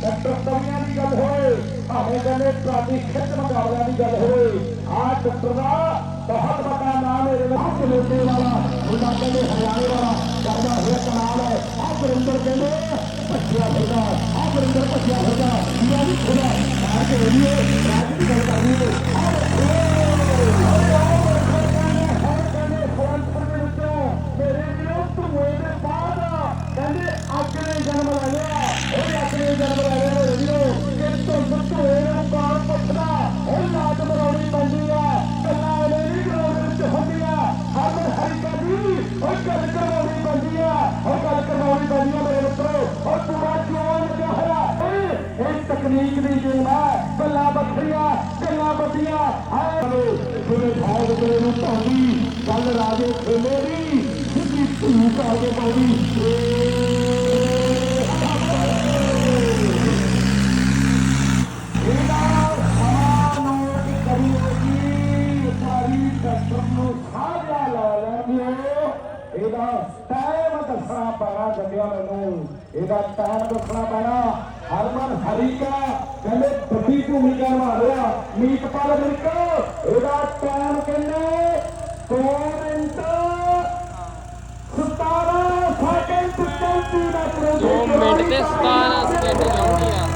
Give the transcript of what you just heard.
Doctor ਕਵੀਆਂ ਦੀ ਗੱਲ ਹੋਏ ਭਾਵੇਂ ਕਹਿੰਦੇ ਪ੍ਰਾਤੀ ਖਿੱਚ ਮੁਕਾਬਲਿਆਂ ਦੀ ਗੱਲ ਹੋਏ ਆਹ ਡਾਕਟਰ ਦਾ ਬਹੁਤ ਵੱਡਾ ਨਾਮ ਹੈ ਇਹਦੇ ਵਿੱਚ ਲੋਟੇ ਵਾਲਾ ਉਹਨਾਂ ਕਹਿੰਦੇ ਹਰਿਆਣੇ ਵਾਲਾ, ਕਰਦਾ ਹੋਇਆ ਕਮਾਲ ਹੈ। ਆਹ ਗੁਰਿੰਦਰ ਕਹਿੰਦੇ, ਭੱਜਿਆ ਫਿਰਦਾ, ਆਹ ਗੁਰਿੰਦਰ ਭੱਜਿਆ ਫਿਰਦਾ ਇਹ ਵੀ ਖੁਦਾ ਆ ਕੇ ਰਹੀਏ ਰਾਜ ਦੀ ਗੱਲ ਕਰਨੀ ਹੈ। ਮੇਰੇ ਵੀਰੋ ਧੂਏ ਦੇ ਬਾਅਦ ਕਹਿੰਦੇ ਅੱਗ ਨੇ ਜਨਮ ਲੈ ਲਿਆ। ਉਹ ਅੱਗ ਨੇ ਜਨਮ ਲੈ ਲਿਆ ਮੇਰੇ ਵੀਰੋ ਕਿ ਧੁੰਦ ਧੂਏ ਨੂੰ ਕੌਣ ਪੁੱਛਦਾ ਉਹ ਲਾਟ ਮਰਾਉਣੀ ਪੈਂਦੀ ਆ ਗੱਲਾਂ ਇਹਨੇ ਨਹੀਂ ਗਰਾਉਂਡ ਵਿੱਚ ਹੁੰਦੀਆਂ ਹਰ ਹਰੀਕਾ ਜੀ ਉਹ ਗੱਲ ਕਰਵਾਉਣੀ ਪੈਂਦੀ ਆ ਉਹ ਗੱਲ ਕਰਵਾਉਣੀ ਪੈਂਦੀ ਆ ਮੇਰੇ ਮਿੱਤਰੋ ਉਹ ਪੂਰਾ ਜੋਨ ਲੱਗਿਆ ਹੋਇਆ ਇਹ ਇਹ ਤਕਨੀਕ ਦੀ ਗੇਮ ਹੈ। ਗੱਲਾਂ ਵੱਖਰੀਆਂ, ਗੱਲਾਂ ਵੱਡੀਆਂ। ਹਾਏ ਮੇਰੇ ਭਾਗ ਤੇਰੇ ਨੂੰ ਧੌਂਦੀ ਗੱਲ ਰਾਜੇ ਖੇਲੇ ਦੀ ਸਿੱਧੀ ਧੂ ਕਾ ਕੇ ਪਾਉਂਦੀ ਇਹਦਾ ਸਮਾਂ ਨੋਟ ਕਰੀਏ ਜੀ ਸਾਰੀ ਡਾਕਟਰ ਨੂੰ ਸਾਜਾ ਲਾ ਲੈਂਦੇ ਇਹਦਾ ਟਾਈਮ ਦੱਸਣਾ ਪੈਣਾ ਜੱਗਿਆ ਮੈਨੂੰ। ਇਹਦਾ ਟਾਈਮ ਦੱਸਣਾ ਪੈਣਾ। ਹਰਮਨ ਹਰੀਕਾ ਕਹਿੰਦੇ ਵੱਡੀ ਭੂਮਿਕਾ ਨਿਭਾ ਰਿਹਾ। ਮੀਤਪਾਲ ਮਿਲਕ ਇਹਦਾ ਟਾਈਮ ਕਹਿੰਦੇ 2 ਮਿੰਟ। 17 ਸੈਕਿੰਡ 33 ਦਾ 2 ਮਿੰਟ ਤੇ 17 ਸਕਿੰਟ ਚਾਹੁੰਦੀ ਆ